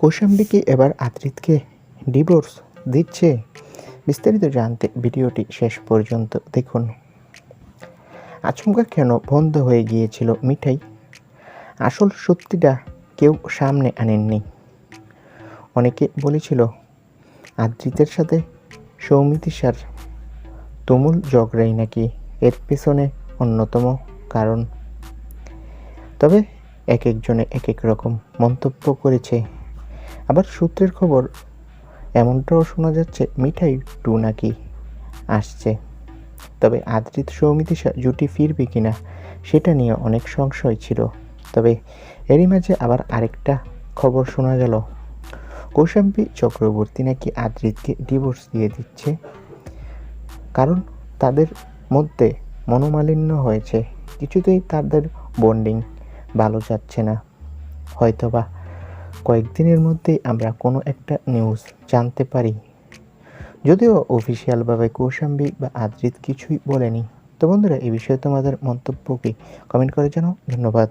কৌশাম্বী কি এবার আদ্রিতকে ডিভোর্স দিচ্ছে। বিস্তারিত জানতে ভিডিওটি শেষ পর্যন্ত দেখুন। আচমকা কেন বন্ধ হয়ে গিয়েছিল মিঠাই? আসল সত্যিটা কেউ সামনে আনেননি। অনেকে বলেছিল, আদ্রিতের সাথে সৌমিতিশার তুমুল ঝগড়াই নাকি এর পেছনে অন্যতম কারণ? তবে এক একজনে এক এক রকম মন্তব্য করেছে। আবার সূত্রের খবর, এমনটাও শোনা যাচ্ছে মিঠাই টু নাকি আসছে। তবে আদ্রিত সৌমিতিশা জুটি ফিরবে কিনা, সেটা নিয়ে অনেক সংশয় ছিল। তবে এরই মাঝে আবার আরেকটা খবর শোনা গেল। কৌশাম্বী চক্রবর্তী নাকি আদ্রিতকে ডিভোর্স দিয়ে দিচ্ছে? কারণ তাদের মধ্যে মনোমালিন্য হয়েছে, কিছুতেই তাদের বন্ডিং ভালো যাচ্ছে না। হয়তোবা কয়েকদিনের মধ্যে আমরা কোনো একটা নিউজ জানতে পারি। যদিও অফিসিয়ালভাবে কৌশাম্বী বা আদ্রিত কিছুই বলেনি। তো বন্ধুরা, এই বিষয়ে তোমাদের মন্তব্যকে কমেন্ট করে জানাও। ধন্যবাদ।